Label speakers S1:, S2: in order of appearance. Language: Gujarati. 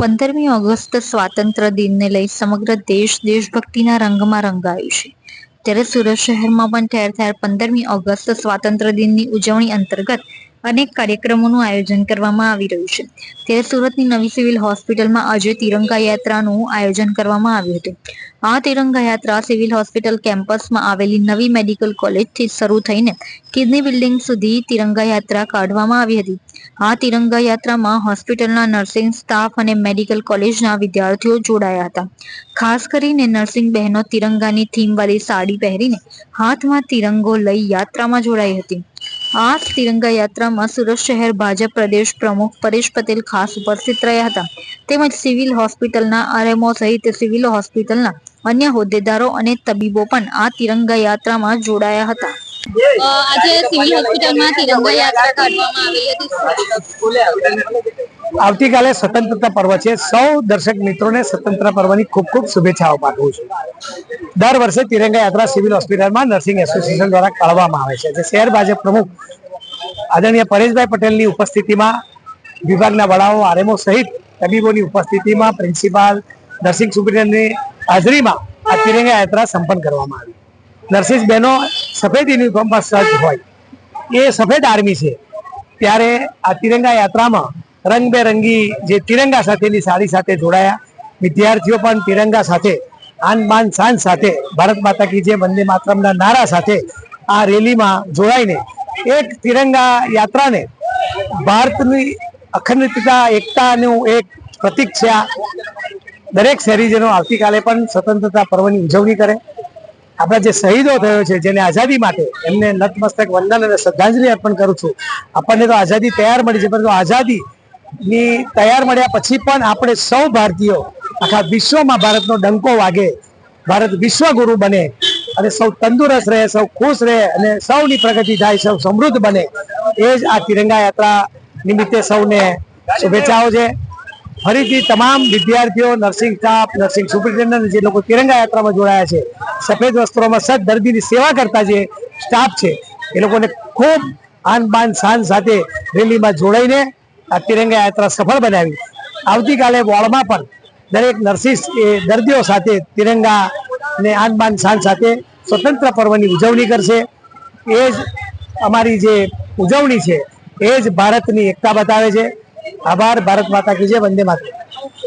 S1: પંદરમી ઓગસ્ટ સ્વાતંત્ર્ય દિનને લઈ સમગ્ર દેશ દેશભક્તિના રંગમાં રંગાયું છે. ત્યારે સુરત શહેરમાં પણ ઠેર ઠેર પંદરમી ઓગસ્ટ સ્વાતંત્ર્ય દિનની ઉજવણી અંતર્ગત અનેક કાર્યક્રમોનું આયોજન કરવામાં આવી રહ્યું છે. ત્યારે સુરતની નવી સિવિલ હોસ્પિટલમાં આજે તિરંગા યાત્રાનું આયોજન કરવામાં આવ્યું હતું. આ તિરંગા યાત્રા સિવિલ હોસ્પિટલ કેમ્પસમાં આવેલી નવી મેડિકલ કોલેજથી શરૂ થઈને કિડની બિલ્ડિંગ સુધી તિરંગા યાત્રા કાઢવામાં આવી હતી. આ તિરંગા યાત્રામાં હોસ્પિટલના નર્સિંગ સ્ટાફ અને મેડિકલ કોલેજના વિદ્યાર્થીઓ જોડાયા હતા. ખાસ કરીને નર્સિંગ બહેનો તિરંગાની થીમવાળી સાડી પહેરીને હાથમાં તિરંગો લઈ યાત્રામાં જોડાઈ હતી. આ તિરંગા યાત્રામાં સુરત શહેર ભાજપ પ્રદેશ પ્રમુખ પરેશ પટેલ ખાસ ઉપસ્થિત રહ્યા હતા. તેમજ સિવિલ હોસ્પિટલના આરએમઓ સહિત સિવિલ હોસ્પિટલના અન્ય હોદ્દેદારો અને તબીબો પણ આ તિરંગા યાત્રામાં જોડાયા હતા. આજે સિવિલ હોસ્પિટલમાં તિરંગા યાત્રા કાઢવામાં આવી હતી
S2: આવતીકાલે સ્વતંત્રતા પર્વ છે. સૌ દર્શક મિત્રોને સ્વતંત્રતા પર્વની ખૂબ ખૂબ શુભેચ્છાઓ પાઠવું છું. દર વર્ષે તિરંગા યાત્રા સિવિલ હોસ્પિટલમાં નર્સિંગ એસોસિએશન દ્વારા કાઢવામાં આવે છે. જે શહેર ભાજપ પ્રમુખ આદરણીય પરેશભાઈ પટેલની ઉપસ્થિતિમાં વિભાગના વડાઓ આરએમઓ સહિત તબીબોની ઉપસ્થિતિમાં પ્રિન્સિપાલ નર્સિંગ સુપ્રિન્ટેન્ડની હાજરીમાં આ તિરંગા યાત્રા સંપન્ન કરવામાં આવી. નર્સિસ બહેનો સફેદ યુનિફોર્મમાં સજ્જ હોય. એ સફેદ આર્મી છે. ત્યારે આ તિરંગા યાત્રામાં રંગબેરંગી જે તિરંગા સાથેની સાડી સાથે જોડાયા. વિદ્યાર્થીઓ પણ તિરંગા સાથે, આન બાન શાન સાથે, ભારત માતા કી જે વંદે માતરમના નારા સાથે આ રેલીમાં જોડાઈને એક તિરંગા યાત્રાને ભારતની અખંડિતતા, એકતાનું એક પ્રતીક છે આ. દરેક શહેરીજનો આવતીકાલે પણ સ્વતંત્રતા પર્વની ઉજવણી કરે. આપણા જે શહીદો થયો છે, જેને આઝાદી માટે એમને નતમસ્તક વંદન અને શ્રદ્ધાંજલિ અર્પણ કરું છું. આપણને તો આઝાદી તૈયાર મળી છે, પરંતુ આઝાદી ની તૈયાર મળ્યા પછી પણ આપણે સૌ ભારતીયો આખા વિશ્વમાં ભારતનો ડંકો વાગે, ભારત વિશ્વગુરુ બને અને સૌ તંદુરસ્ત રહે, સૌ ખુશ રહે અને સૌની પ્રગતિ થાય, સૌ સમૃદ્ધ બને. એ જ આ તિરંગા યાત્રા નિમિત્તે સૌને શુભેચ્છાઓ છે. ફરીથી તમામ વિદ્યાર્થીઓ, નર્સિંગ સ્ટાફ, નર્સિંગ સુપ્રિન્ટેન્ડન્ટ જે લોકો તિરંગા યાત્રામાં જોડાયા છે સફેદ વસ્ત્રોમાં સદ દર્દીની સેવા કરતા જે સ્ટાફ છે, એ લોકોને ખૂબ આન બાન શાન સાથે રેલીમાં જોડાઈને આ તિરંગા યાત્રા સફળ બનાવી. આવતીકાલે વોર્ડમાં પણ દરેક નર્સિસ એ દર્દીઓ સાથે તિરંગા ને આન બાન શાન સાથે સ્વતંત્ર પર્વની ઉજવણી કરશે. એ જ અમારી જે ઉજવણી છે, એ જ ભારતની એકતા બતાવે છે. આભાર, ભારત માતા કી જય, વંદે માતરમ.